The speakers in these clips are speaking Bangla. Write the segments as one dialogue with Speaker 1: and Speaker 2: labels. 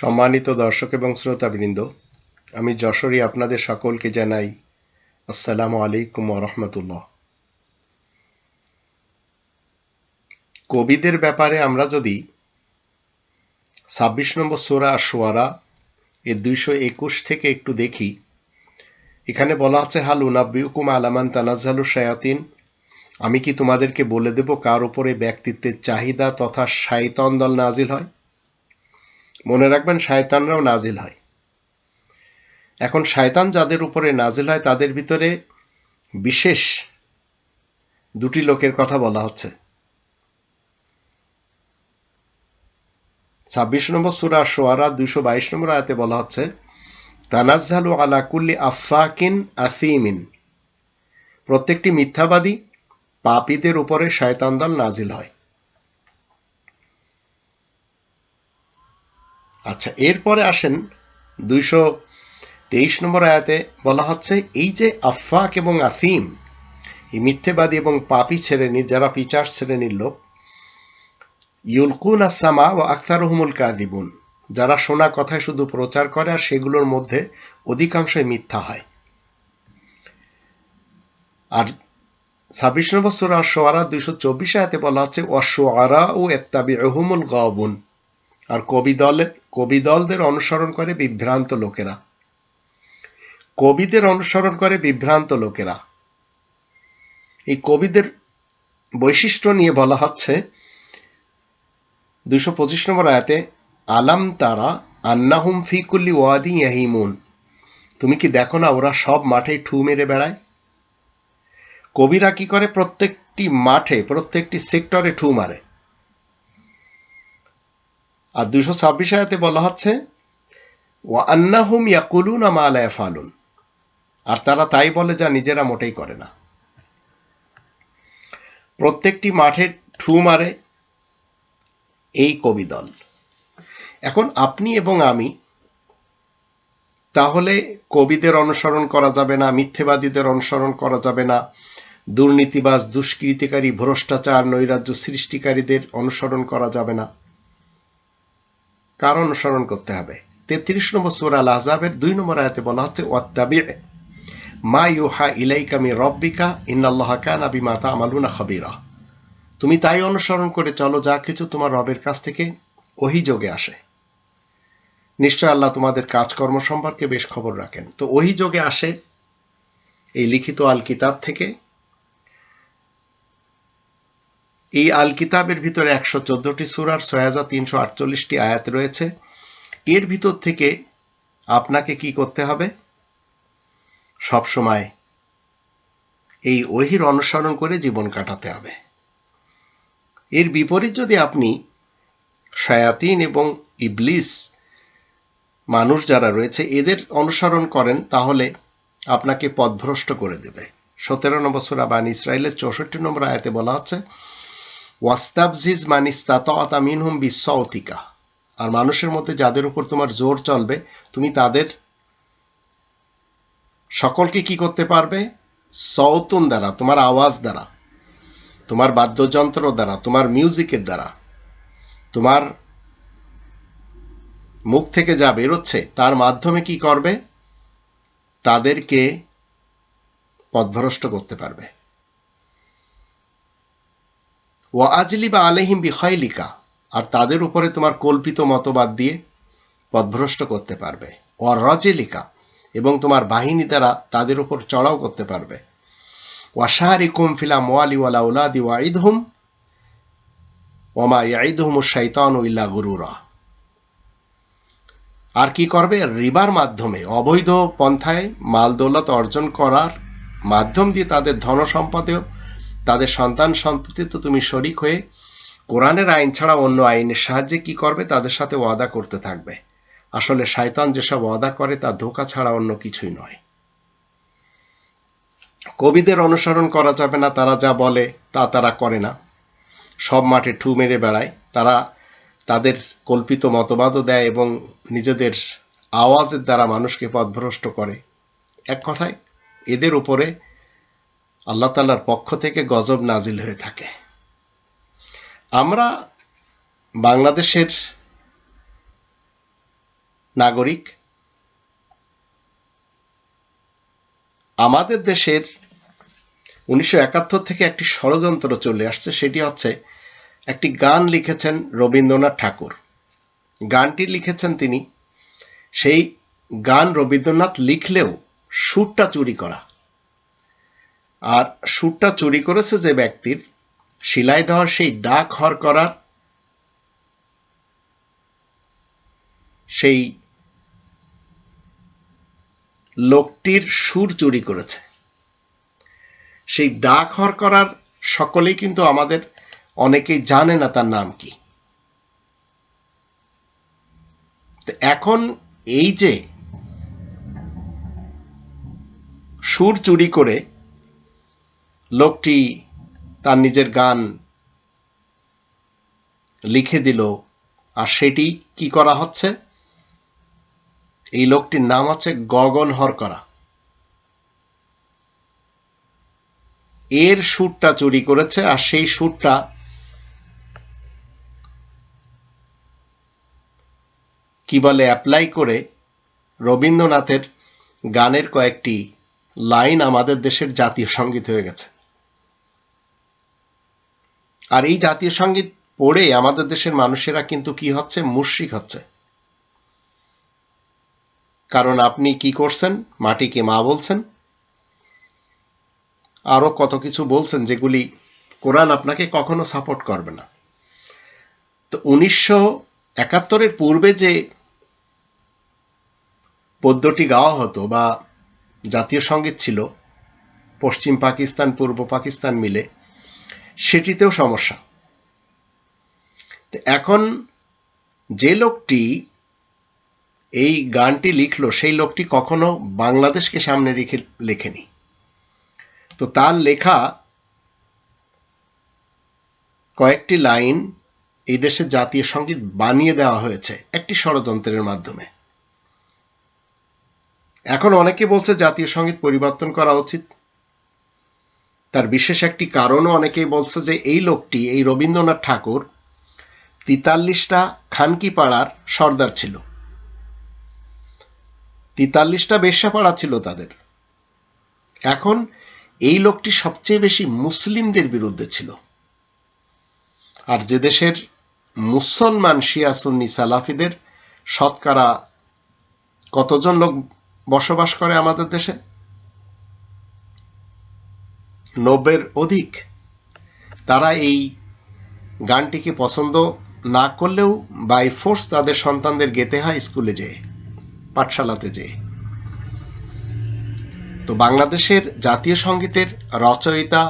Speaker 1: সম্মানিত দর্শক এবং শ্রোতাবৃন্দ, আমি যশোরী আপনাদের সকলকে জানাই আসসালামু আলাইকুম রহমতুল্লাহ। কবিদের ব্যাপারে আমরা যদি ছাব্বিশ নম্বর সোরা সোয়ারা এর দুইশো একুশ থেকে একটু দেখি, এখানে বলা আছে, হাল উনাব্বিউকুম আলামান তানাজালু শায়াতিন? আমি কি তোমাদেরকে বলে দেব কার উপরে ব্যক্তিত্বের চাহিদা তথা শায়তন দল নাজিল হয়? মনে রাখবেন শায়তানরাও নাজিল হয়। এখন শায়তান যাদের উপরে নাজিল হয়, তাদের ভিতরে বিশেষ দুটি লোকের কথা বলা হচ্ছে। ছাব্বিশ নম্বর সুরা সোয়ারা দুইশো বাইশ নম্বর আয়াতে বলা হচ্ছে, তানাজ্জালু আলা কুল্লি আফাকিন আফিমিন। প্রত্যেকটি মিথ্যাবাদী পাপীদের উপরে শয়তান দল নাজিল হয়। আচ্ছা এরপরে আসেন দুইশো তেইশ নম্বর আয়াতে বলা হচ্ছে, এই যে আফাক এবং আফিম এই মিথ্যেবাদী এবং পাপি শ্রেণির, যারা পিচার শ্রেণির লোক, ইউলকুন আসামা ও আখতার রহমুল কাদিবুন যারা শোনা কথায় শুধু প্রচার করে আর সেগুলোর মধ্যে অধিকাংশই মিথ্যা হয়। আর ছাব্বিশ নম্বর সুরা সোয়ারা দুইশো চব্বিশ আয়াতে বলা হচ্ছে অশোয়ারা ও এত্তাবি রহমুল গাবুন আর কবি দলের কবি দলদের অনুসরণ করে বিভ্রান্ত লোকেরা। কবিদের অনুসরণ করে বিভ্রান্ত লোকেরা। এই কবিদের বৈশিষ্ট্য নিয়ে বলা হচ্ছে, দুশো পঁচিশ নম্বর আয়াতে, আলাম তারা আন্নাহুম ফিকুল্লি ওয়াদি ইয়াহিমুন। তুমি কি দেখো না ওরা সব মাঠে ঠু মেরে বেড়ায়? কবিরা কি করে প্রত্যেকটি মাঠে, প্রত্যেকটি সেক্টরে ঠু মারে? আর দুশো ছাব্বিশ আয়াতে বলা হচ্ছে আন্নাহুম ইয়াকুলুন ফালুন আর তারা তাই বলে যা নিজেরা মোটেই করে না। প্রত্যেকটি মাঠে ঠু মারে এই কবি দল। এখন আপনি এবং আমি, তাহলে কবিদের অনুসরণ করা যাবে না, মিথ্যেবাদীদের অনুসরণ করা যাবে না, দুর্নীতিবাজ, দুষ্কৃতিকারী, ভ্রষ্টাচার, নৈরাজ্য সৃষ্টিকারীদের অনুসরণ করা যাবে না। কার অনুসরণ করতে হবে? তেত্রিশ নম্বর সুর আল আজাবের দুই নম্বর আয়াতে বলা হচ্ছে, ওয়াত্তাবি। মা ইউহা ইলাইকামি রব্বিকা, ইন্নাল্লাহ কান মাতা আমালুনা খবিরা। তুমি তাই অনুসরণ করে চলো, যা কিছু তোমার রবের কাছ থেকে অহিযোগে আসে। নিশ্চয় আল্লাহ তোমাদের কাজকর্ম সম্পর্কে বেশ খবর রাখেন। তো অহিযোগে আসে এই লিখিত আল কিতাব থেকে এই আল কিতাবের ভিতরে একশো চোদ্দটি সুরার ছয় হাজার তিনশো আটচল্লিশটি আয়াত রয়েছে। এর ভিতর থেকে আপনাকে কি করতে হবে? সবসময় এই ওহির অনুসরণ করে জীবন কাটাতে হবে। এর বিপরীত যদি আপনি শায়াতিন এবং ইবলিস মানুষ যারা রয়েছে, এদের অনুসরণ করেন, তাহলে আপনাকে পথভ্রষ্ট করে দেবে। সতেরো নম্বর সুরা বান ইসরায়েলের চৌষট্টি নম্বর আয়াতে বলা হচ্ছে ওয়াস্তাবজিজ মানিস্তাত মিনহুম বিশ্বতিকা আর মানুষের মধ্যে যাদের উপর তোমার জোর চলবে, তুমি তাদের সকলকে কি করতে পারবে? সৌতুন দ্বারা, তোমার আওয়াজ দ্বারা, তোমার বাদ্যযন্ত্র দ্বারা, তোমার মিউজিকের দ্বারা, তোমার মুখ থেকে যা বেরোচ্ছে, তার মাধ্যমে কি করবে? তাদেরকে পথভ্রষ্ট করতে পারবে। ও আজলি বা আলেহিম বিখয়লিকা আর তাদের উপরে তোমার কল্পিত মতবাদ দিয়ে পথভ্রষ্ট করতে পারবে। ও রজেলিকা, এবং তোমার বাহিনী দ্বারা তাদের উপর চড়াও করতে পারবে। ওয়াশাহারিকুম ফিলা মোয়ালি ওয়ালা উলাদি ওয়াইদহুম ওমা ইয়াইদহুম শাইতান ইল্লা গুরুরা। আর কি করবে? রিবার মাধ্যমে অবৈধ পন্থায় মাল দৌলত অর্জন করার মাধ্যম দিয়ে তাদের ধন সম্পদেও তাদের সন্তান সন্ততি তো তুমি শরিক হয়ে কোরআনের আইন ছাড়া অন্য আইনের সাহায্যে কি করবে, তাদের সাথে ওয়াদা করতে থাকবে। আসলে শায়তান যেসব ওয়াদা করে, তা ধোকা ছাড়া অন্য কিছুই নয়। কবিদের অনুসরণ করা যাবে না, তারা যা বলে, তা তারা করে না। সব মাঠে ঠু মেরে বেড়ায়। তারা তাদের কল্পিত মতবাদও দেয় এবং নিজেদের আওয়াজের দ্বারা মানুষকে পথভ্রষ্ট করে। এক কথায়, এদের উপরে আল্লাহ তাল্লার পক্ষ থেকে গজব নাজিল হয়ে থাকে। আমরা বাংলাদেশের নাগরিক, আমাদের দেশের উনিশশো একাত্তর থেকে একটি ষড়যন্ত্র চলে আসছে, সেটি হচ্ছে একটি গান লিখেছেন রবীন্দ্রনাথ ঠাকুর। গানটি লিখেছেন তিনি। সেই গান রবীন্দ্রনাথ লিখলেও সুরটা চুরি করা। আর সুরটা চুরি করেছে যে ব্যক্তির শিলায় দেওয়ার সেই ডাক হর করার, সেই লোকটির সুর চুরি করেছে। সেই ডাক হর করার সকলেই কিন্তু আমাদের অনেকেই জানে না তার নাম কি। এখন এই যে সুর চুরি করে লোকটি তার নিজের গান লিখে দিল, আর সেটি কি করা হচ্ছে? এই লোকটির নাম হচ্ছে গগন হর করা এর সুরটা চুরি করেছে, আর সেই সুরটা কি বলে, অ্যাপ্লাই করে রবীন্দ্রনাথের গানের কয়েকটি লাইন আমাদের দেশের জাতীয় সংগীত হয়ে গেছে। আর এই জাতীয় সংগীত পড়ে আমাদের দেশের মানুষেরা কিন্তু কি হচ্ছে? মুশ্রিক হচ্ছে। কারণ আপনি কি করছেন? মাটিকে মা বলছেন। আরও কত কিছু বলছেন যেগুলি কোরআন আপনাকে কখনো সাপোর্ট করবে না। তো উনিশশো একাত্তরের পূর্বে যে পদ্যটি গাওয়া হতো বা জাতীয় সংগীত ছিল, পশ্চিম পাকিস্তান, পূর্ব পাকিস্তান মিলে সেটিতেও সমস্যা। এখন যে লোকটি এই গানটি লিখলো, সেই লোকটি কখনো বাংলাদেশকে সামনে রেখে লেখেনি। তো তার লেখা কয়েকটি লাইন এই দেশের জাতীয় সংগীত বানিয়ে দেওয়া হয়েছে একটি ষড়যন্ত্রের মাধ্যমে। এখন অনেকে বলছে জাতীয় সংগীত পরিবর্তন করা উচিত। তার বিশেষ একটি কারণও অনেকেই বলছে যে এই লোকটি, এই রবীন্দ্রনাথ ঠাকুর, তিতাল্লিশটা খানকি পাড়ার সর্দার ছিল। তিতাল্লিশটা বেশ্যাপাড়া ছিল তাদের। এখন এই লোকটি সবচেয়ে বেশি মুসলিমদের বিরুদ্ধে ছিল। আর যে দেশের মুসলমান শিয়া সুন্নি সালাফিদের শতকরা কতজন লোক বসবাস করে আমাদের দেশে? নব্বের অধিক। তারা এই গানটিকে পছন্দ না করলেও বাই ফোর্স তাদের সন্তানদের গেতে হয় স্কুলে যেয়ে, পাঠশালাতে যেয়ে। তো বাংলাদেশের জাতীয় সঙ্গীতের রচয়িতা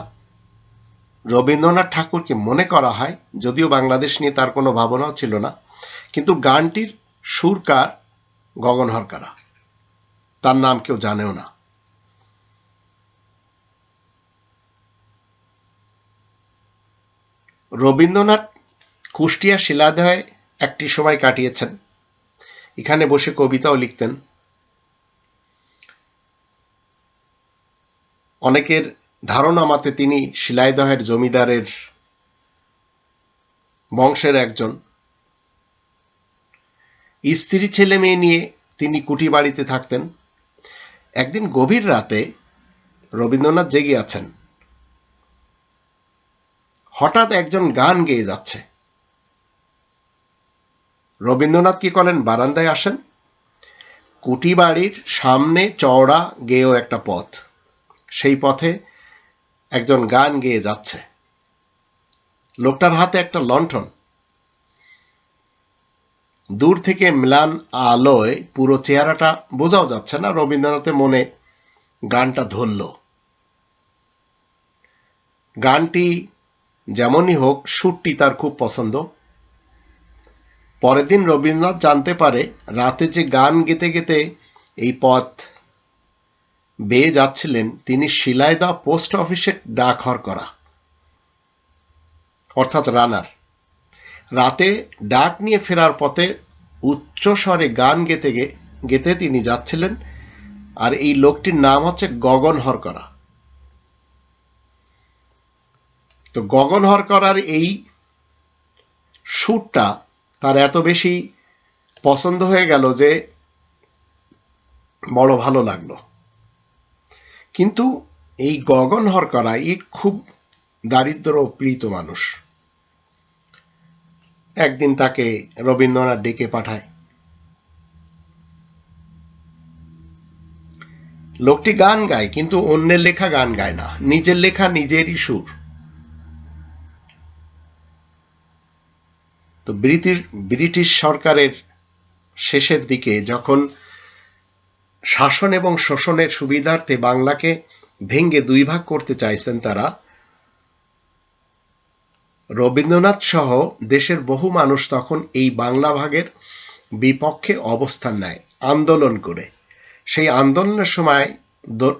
Speaker 1: রবীন্দ্রনাথ ঠাকুরকে মনে করা হয়, যদিও বাংলাদেশ নিয়ে তার কোনো ভাবনাও ছিল না, কিন্তু গানটির সুরকার গগন হরকারা তার নাম কেউ জানেও না। রবীন্দ্রনাথ কুষ্টিয়া শিলাদয়ে একটি সময় কাটিয়েছেন। এখানে বসে কবিতাও লিখতেন। অনেকের ধারণা মতে তিনি শিলাইদহের জমিদারের বংশের একজন। স্ত্রী ছেলে মেয়ে নিয়ে তিনি কুটি বাড়িতে থাকতেন। একদিন গভীর রাতে রবীন্দ্রনাথ জেগে আছেন। হঠাৎ একজন গান গেয়ে যাচ্ছে। রবীন্দ্রনাথ কি করেন? বারান্দায় আসেন। কুটি বাড়ির সামনে চওড়া গেয়েও একটা পথ। সেই পথে একজন গান গেয়ে যাচ্ছে। লোকটার হাতে একটা লণ্ঠন। দূর থেকে ম্লান আলোয় পুরো চেহারাটা বোঝাও যাচ্ছে না। রবীন্দ্রনাথের মনে গানটা ধরল। গানটি যেমনই হোক সুরটি তার খুব পছন্দ। পরের দিন রবীন্দ্রনাথ জানতে পারে, রাতে যে গান গেতে গেতে এই পথ বেয়ে যাচ্ছিলেন, তিনি শিলাইদা পোস্ট অফিসে ডাকঘর করা। অর্থাৎ রানার। রাতে ডাক নিয়ে ফেরার পথে উচ্চ স্বরে গান গেতে গেতে তিনি যাচ্ছিলেন, আর এই লোকটির নাম হচ্ছে গগন হরকরা তো গগন হরকরার এই সুরটা তার এত বেশি পছন্দ হয়ে গেল যে বড় ভালো লাগল। কিন্তু এই গগন হরকরা ই খুব দারিদ্র প্রীত মানুষ, একদিন তাকে রবীন্দ্রনাথ ডেকে পাঠায়। লোকটি গান গায়, কিন্তু অন্যের লেখা গান গায় না, নিজের লেখা নিজেরই সুর। তো ব্রিটিশ ব্রিটিশ সরকারের শেষের দিকে যখন শাসন এবং শোষণের সুবিধার্থে বাংলাকে ভেঙ্গে দুই ভাগ করতে চাইছেন তারা, রবীন্দ্রনাথ সহ দেশের বহু মানুষ তখন এই বাংলা ভাগের বিপক্ষে অবস্থান নেয়, আন্দোলন করে। সেই আন্দোলনের সময়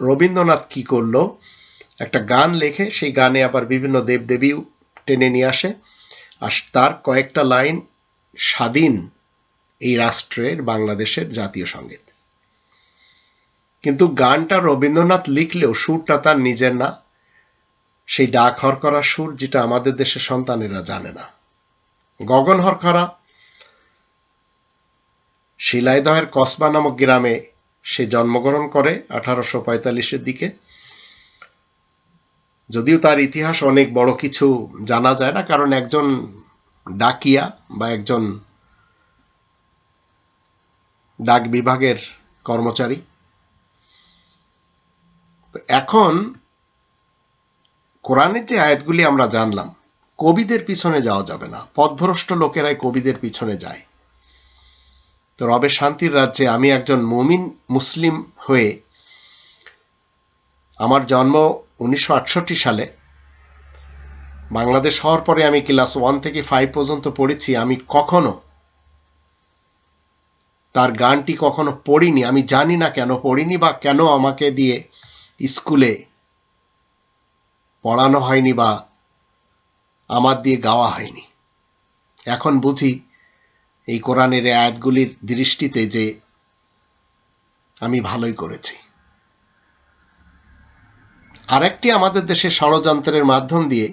Speaker 1: রবীন্দ্রনাথ কি করল? একটা গান লেখে, সেই গানে আবার বিভিন্ন দেবদেবীও টেনে নিয়ে আসে। আর তার কয়েকটা লাইন স্বাধীন এই রাষ্ট্রের, বাংলাদেশের জাতীয় সংগীত। কিন্তু গানটা রবীন্দ্রনাথ লিখলেও সুরটা তার নিজের না। সেই ডাক হরকরা সুর যেটা আমাদের দেশের সন্তানেরা জানে না। গগন হরকরা শিলাইদহের কসবা নামক গ্রামে সে জন্মগ্রহণ করে আঠারোশো পঁয়তাল্লিশের দিকে। যদিও তার ইতিহাস অনেক বড় কিছু জানা যায় না, কারণ একজন ডাকিয়া বা একজন ডাক বিভাগের কর্মচারী। তো এখন কোরআনের যে আয়াতগুলি আমরা জানলাম, কবিদের পিছনে যাওয়া যাবে না। পথভ্রষ্ট লোকেরাই কবিদের পিছনে যায়। তো রবে শান্তির রাজ্যে আমি একজন মুমিন, মুসলিম হয়ে আমার জন্ম উনিশশো আটষট্টি সালে। বাংলাদেশ হওয়ার পরে আমি ক্লাস ওয়ান থেকে ফাইভ পর্যন্ত পড়েছি। আমি কখনো তার গানটি কখনো পড়িনি। আমি জানি না কেন পড়িনি বা কেন আমাকে দিয়ে স্কুলে পড়ানো হয়নি বা আমার দিয়ে গাওয়া হয়নি। এখন বুঝি এই কোরআনের আয়াতগুলির দৃষ্টিতে যে আমি ভালোই করেছি। আরেকটি আমাদের দেশে ষড়যন্ত্রের মাধ্যম দিয়ে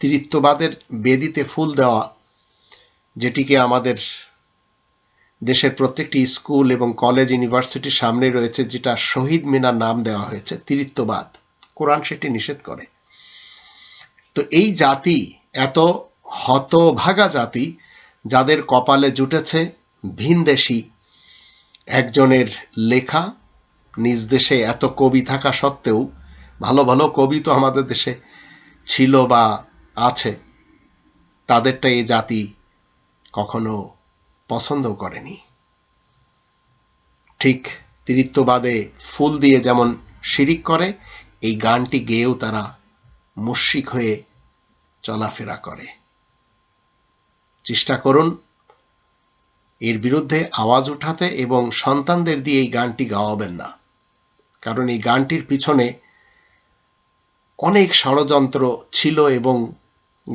Speaker 1: তৃত্ববাদের বেদিতে ফুল দেওয়া, যেটিকে আমাদের দেশের প্রত্যেকটি স্কুল এবং কলেজ, ইউনিভার্সিটির সামনে রয়েছে, যেটা শহীদ মিনার নাম দেওয়া হয়েছে তৃত্ববাদ কোরআন সেটি নিষেধ করে। তো এই জাতি, এত হতভাগা জাতি, যাদের কপালে জুটেছে ভিনদেশি একজনের লেখা, নিজ দেশে এত কবি থাকা সত্ত্বেও ভালো ভালো কবি তো আমাদের দেশে ছিল বা আছে। তাদেরটা এই জাতি কখনো পছন্দ করেনি। ঠিক তৃত্ববাদে ফুল দিয়ে যেমন শিরিক করে, এই গানটি গেয়েও তারা মুশিক হয়ে চলাফেরা করে। চেষ্টা করুন এর বিরুদ্ধে আওয়াজ উঠাতে এবং সন্তানদের দিয়ে এই গানটি গাওয়াবেন না। কারণ এই গানটির পিছনে অনেক ষড়যন্ত্র ছিল এবং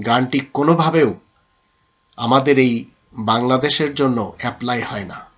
Speaker 1: গানটি কোনোভাবেও আমাদের এই বাংলাদেশের জন্য অ্যাপ্লাই হয় না।